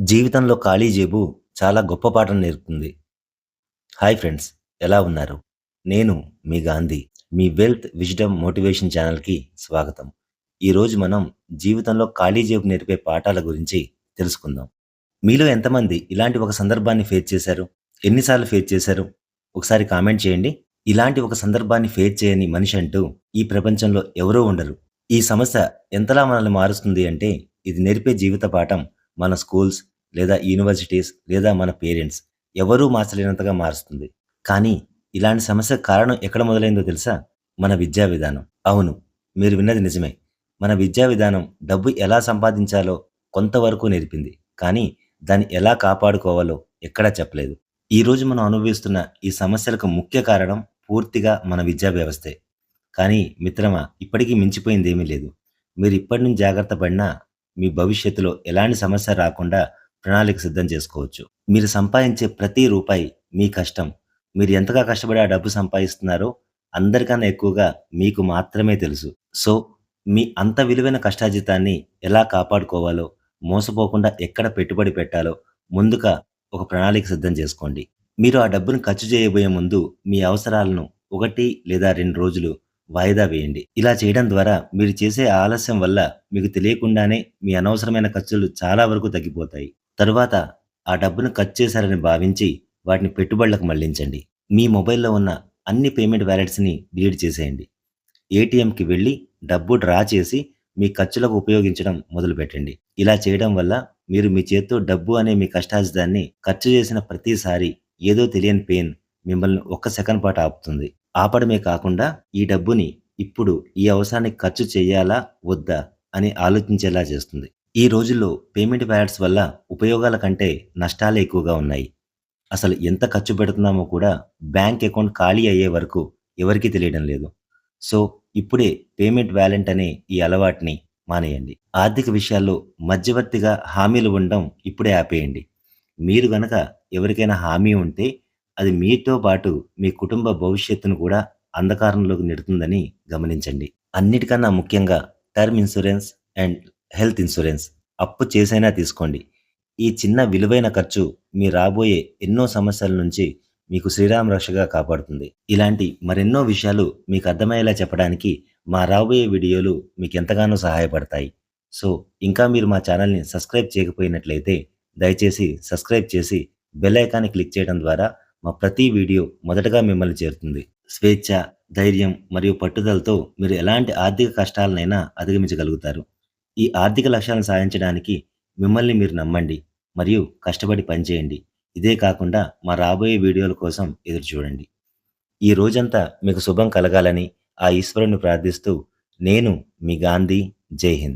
జీవితంలో ఖాళీ జేబు చాలా గొప్ప పాఠం నేర్పుతుంది. హాయ్ ఫ్రెండ్స్ ఎలా ఉన్నారు? నేను మీ గాంధీ. మీ వెల్త్, విజ్డమ్, మోటివేషన్ ఛానల్‌కి స్వాగతం. ఈరోజు మనం జీవితంలో ఖాళీ జేబు నేర్పే పాఠాల గురించి తెలుసుకుందాం. మీలో ఎంతమంది ఇలాంటి ఒక సందర్భాన్ని ఫేస్ చేశారు? ఎన్నిసార్లు ఫేస్ చేశారు? ఒకసారి కామెంట్ చేయండి. ఇలాంటి ఒక సందర్భాన్ని ఫేస్ చేయని మనిషి అంటూ ఈ ప్రపంచంలో ఎవరూ ఉండరు. ఈ సమస్య ఎంతలా మనల్ని మారుస్తుంది అంటే ఇది నేర్పే జీవిత పాఠం మన స్కూల్స్ లేదా యూనివర్సిటీస్ లేదా మన పేరెంట్స్ ఎవరూ మార్చలేనంతగా మారుస్తుంది. కానీ ఇలాంటి సమస్యకు కారణం ఎక్కడ మొదలైందో తెలుసా? మన విద్యా విధానం. అవును మీరు విన్నది నిజమే. మన విద్యా విధానం డబ్బు ఎలా సంపాదించాలో కొంతవరకు నేర్పింది. కానీ దాన్ని ఎలా కాపాడుకోవాలో ఎక్కడా చెప్పలేదు. ఈరోజు మనం అనుభవిస్తున్న ఈ సమస్యలకు ముఖ్య కారణం పూర్తిగా మన విద్యా వ్యవస్థే. కానీ మిత్రమా ఇప్పటికీ మించిపోయిందేమీ లేదు. మీరు ఇప్పటి నుంచి జాగ్రత్త పడినా మీ భవిష్యత్తులో ఎలాంటి సమస్య రాకుండా ప్రణాళిక సిద్ధం చేసుకోవచ్చు. మీరు సంపాదించే ప్రతి రూపాయి మీ కష్టం. మీరు ఎంతగా కష్టపడి ఆ డబ్బు సంపాదిస్తున్నారో అందరికన్నా ఎక్కువగా మీకు మాత్రమే తెలుసు. సో, మీ అంత విలువైన కష్టార్జితాన్ని ఎలా కాపాడుకోవాలో, మోసపోకుండా ఎక్కడ పెట్టుబడి పెట్టాలో ముందుగా ఒక ప్రణాళిక సిద్ధం చేసుకోండి. మీరు ఆ డబ్బును ఖర్చు చేయబోయే ముందు మీ అవసరాలను ఒకటి లేదా రెండు రోజులు వాయిదా వేయండి. ఇలా చేయడం ద్వారా మీరు చేసే ఆలస్యం వల్ల మీకు తెలియకుండానే మీ అనవసరమైన ఖర్చులు చాలా వరకు తగ్గిపోతాయి. తరువాత ఆ డబ్బును ఖర్చు చేశారని భావించి వాటిని పెట్టుబడులకు మళ్ళించండి. మీ మొబైల్‌లో ఉన్న అన్ని పేమెంట్ వ్యాలెట్స్ని డిలీట్ చేసేయండి. ఏటీఎంకి వెళ్ళి డబ్బు డ్రా చేసి మీ ఖర్చులకు ఉపయోగించడం మొదలుపెట్టండి. ఇలా చేయడం వల్ల మీరు మీ చేత్తో డబ్బు అనే మీ కష్టార్జితాన్ని ఖర్చు చేసిన ప్రతిసారి ఏదో తెలియని పెయిన్ మిమ్మల్ని ఒక్క సెకండ్ పాటు ఆపుతుంది. ఆపడమే కాకుండా ఈ డబ్బుని ఇప్పుడు ఈ అవసరానికి ఖర్చు చేయాలా? వద్దా? అని ఆలోచించేలా చేస్తుంది. ఈ రోజుల్లో పేమెంట్ వాలెట్స్ వల్ల ఉపయోగాల కంటే నష్టాలే ఎక్కువగా ఉన్నాయి. అసలు ఎంత ఖర్చు పెడుతున్నామో కూడా బ్యాంక్ అకౌంట్ ఖాళీ అయ్యే వరకు ఎవరికీ తెలియడం లేదు. సో, ఇప్పుడే పేమెంట్ వ్యాలెంట్ అనే ఈ అలవాటుని మానేయండి. ఆర్థిక విషయాల్లో మధ్యవర్తిగా హామీలు ఉండడం ఇప్పుడే ఆపేయండి. మీరు గనక ఎవరికైనా హామీ ఉంటే అది మీతో పాటు మీ కుటుంబ భవిష్యత్తును కూడా అంధకారంలోకి నెడుతుందని గమనించండి. అన్నిటికన్నా ముఖ్యంగా term insurance and health insurance అప్పు చేసైనా తీసుకోండి. ఈ చిన్న విలువైన ఖర్చు మీ రాబోయే ఎన్నో సమస్యల నుంచి మీకు శ్రీరామ రక్షగా కాపాడుతుంది. ఇలాంటి మరెన్నో విషయాలు మీకు అర్థమయ్యేలా చెప్పడానికి మా రాబోయే వీడియోలు మీకు ఎంతగానో సహాయపడతాయి. సో, ఇంకా మీరు మా ఛానల్‌ని సబ్స్క్రైబ్ చేయకపోయినట్లయితే దయచేసి సబ్స్క్రైబ్ చేసి బెల్ ఐకాన్‌ని క్లిక్ చేయడం ద్వారా మా ప్రతి వీడియో మొదటగా మిమ్మల్ని చేరుతుంది. స్వేచ్ఛ, ధైర్యం మరియు పట్టుదలతో మీరు ఎలాంటి ఆర్థిక కష్టాలనైనా అధిగమించగలుగుతారు. ఈ ఆర్థిక లక్ష్యాలను సాధించడానికి మిమ్మల్ని మీరు నమ్మండి మరియు కష్టపడి పనిచేయండి. ఇదే కాకుండా మా రాబోయే వీడియోల కోసం ఎదురుచూడండి. ఈ రోజంతా మీకు శుభం కలగాలని ఆ ఈశ్వరుడిని ప్రార్థిస్తూ నేను మీ గాంధీ. జై హింద్.